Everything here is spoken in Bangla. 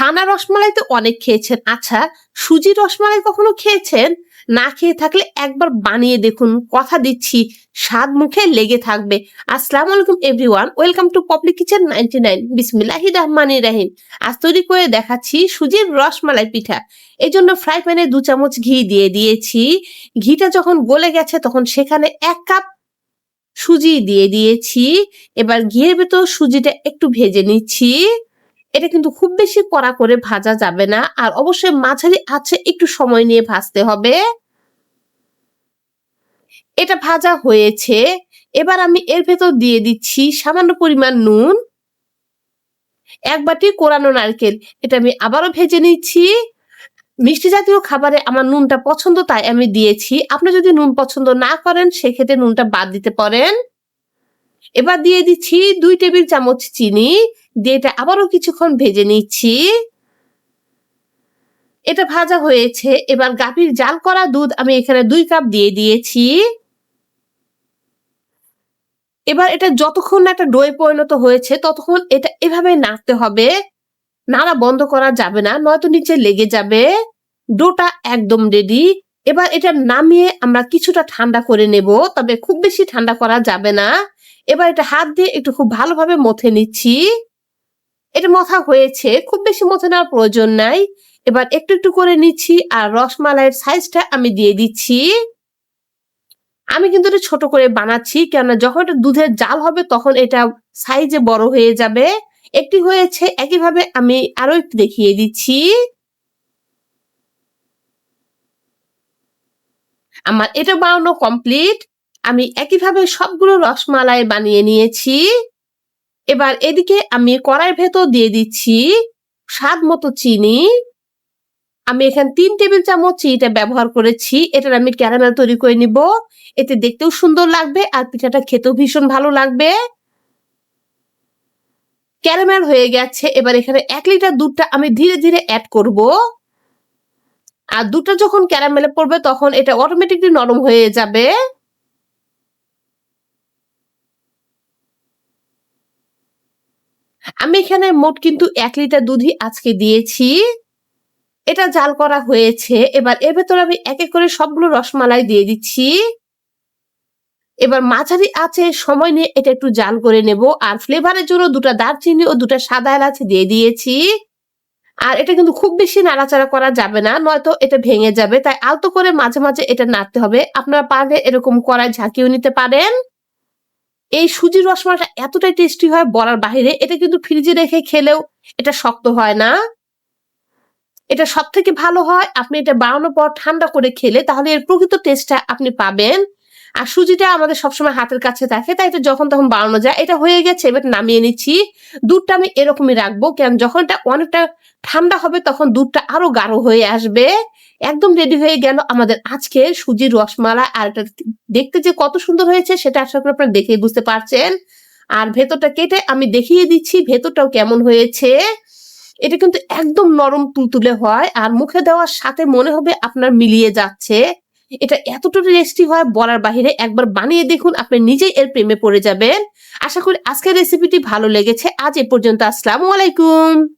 ছানা রসমালাই তো অনেক খেয়েছেন। আচ্ছা সুজি রসমালাই কখনো খেয়েছেন? না খেয়ে থাকলে একবার বানিয়ে দেখুন। কথা দিচ্ছি, স্বাদ মুখে লেগে থাকবে। আসসালামু আলাইকুম everyone, welcome to public kitchen ninety nine বিসমিল্লাহি রহমানি রাহিম। আজ তৈরি করে দেখাচ্ছি সুজির রসমালাই পিঠা। এই জন্য ফ্রাই প্যানে দু চামচ ঘি দিয়ে দিয়েছি। ঘিটা যখন গলে গেছে, তখন সেখানে এক কাপ সুজি দিয়ে দিয়েছি। এবার ঘিয়ের ভেতর সুজিটা একটু ভেজে নিচ্ছি। এটা কিন্তু খুব বেশি কড়া করে ভাজা যাবে না। আর অবশ্যই মাঝারি আছে একটু সময় নিয়ে ভাজতে হবে। এটা ভাজা হয়েছে। এবার আমি এর ভেতর দিয়ে দিচ্ছি সামান্য পরিমাণ নুন। এক বাটি কোরানো নারকেল। এটা আমি আবারও ভেজে নিচ্ছি। মিষ্টি জাতীয় খাবারে আমার নুনটা পছন্দ, তাই আমি দিয়েছি। আপনি যদি নুন পছন্দ না করেন, সেক্ষেত্রে নুনটা বাদ দিতে পারেন। এবার দিয়ে দিচ্ছি দুই টেবিল চামচ চিনি। দিয়ে এটা আবারও কিছুক্ষণ ভেজে নিচ্ছি। এটা ভাজা হয়েছে। এবার গাভীর জাল করা দুধ আমি এখানে দুই কাপ দিয়ে দিয়েছি। এবার এটা যতক্ষণ একটা ডোয়ে পরিণত হয়েছে, ততক্ষণ এটা এভাবে নাড়তে হবে। নাড়া বন্ধ করা যাবে না, নয়তো নিচে লেগে যাবে। ডোটা একদম রেডি এবার এটা নামিয়ে আমরা কিছুটা ঠান্ডা করে নেব, তবে খুব বেশি ঠান্ডা করা যাবে না। এবার এটা হাত দিয়ে একটু খুব ভালোভাবে মথে নিচ্ছি। এটা মথা হয়েছে, খুব বেশি মথে নেওয়ার প্রয়োজন নাই। এবার একটু একটু করে নিচ্ছি আর রসমালাইয়ের সাইজটা আমি দিয়ে দিচ্ছি। আমি কিন্তু এটা ছোট করে বানাচ্ছি, কেননা যখন এটা দুধের জাল হবে তখন এটা সাইজে বড় হয়ে যাবে। একটি হয়েছে, একইভাবে আমি আরও একটু দেখিয়ে দিচ্ছি। আমার এটা বানানো কমপ্লিট আমি একইভাবে সবগুলো রসমালাই বানিয়ে নিয়েছি। এবার এদিকে আমি কড়াইয়ের ভেতর দিয়ে দিচ্ছি স্বাদ মতো চিনি। আমি এখানে তিন টেবিল চামচ চিনিটা ব্যবহার করেছি। এটার আমি ক্যারামেল তৈরি করে নিব। এতে দেখতেও সুন্দর লাগবে আর পিঠাটা খেতেও ভীষণ ভালো লাগবে। ক্যারামেল হয়ে গেছে। এবার এখানে এক লিটার দুধটা আমি ধীরে ধীরে অ্যাড করব। আর দুধটা যখন ক্যারামেলে পড়বে তখন এটা অটোমেটিকলি নরম হয়ে যাবে। আমি এখানে মোট কিন্তু এক লিটার দুধই আজকে দিয়েছি। এটা জাল করা হয়েছে। এবার এর ভেতরে আমি এক এক করে সবগুলো রসমালাই দিয়ে দিচ্ছি। এবার মাঝারি আছে সময় নিয়ে এটা একটু জাল করে নেব। আর ফ্লেভারের জন্য দুটা দারচিনি ও দুটা সাদা এলাচ দিয়ে দিয়েছি। আর এটা কিন্তু খুব বেশি নাড়াচাড়া করা যাবে না, নয়তো এটা ভেঙে যাবে। তাই আলতো করে মাঝে মাঝে এটা নাড়তে হবে। আপনারা পারলে এরকম কড়াই ঝাঁকিয়েও নিতে পারেন। এই সুজির রসমালাইটা এতটাই টেস্টি হয় বলার বাহিরে, এটা কিন্তু ফ্রিজে রেখে খেলেও এটা শক্ত হয় না। এটা সব থেকে ভালো হয়, আপনি এটা বানানোর পর ঠান্ডা করে খেলে তাহলে এর প্রকৃত টেস্টটা আপনি পাবেন। আর সুজিটা আমাদের সবসময় হাতের কাছে থাকে, তাই এটা যখন তখন বানানো যায়, এটা হয়ে গেছে, এবার নামিয়ে নিচ্ছি। দুধটা আমি এরকমই রাখব, কেন যখন এটা অনেকটা ঠান্ডা হবে তখন দুধটা আরও গাঢ় হয়ে আসবে। একদম রেডি হয়ে গেল আমাদের আজকে সুজির রসমালাই, আর এটা দেখতে যে কত সুন্দর হয়েছে সেটা আশা করি আপনারা দেখেই বুঝতে পারছেন। আর ভেতরটা কেটে আমি দেখিয়ে দিচ্ছি, ভেতরটাও কেমন হয়েছে। এটা কিন্তু একদম নরম তুলতুলে হয় আর মুখে দেওয়ার সাথে মনে হবে আপনার মিলিয়ে যাচ্ছে। এটা এতটা টেস্টি হয় বলার বাহিরে একবার বানিয়ে দেখুন, আপনি নিজেই এর প্রেমে পড়ে যাবেন। আশা করি আজকের রেসিপিটি ভালো লেগেছে। আজ এ পর্যন্ত, আসসালামু আলাইকুম।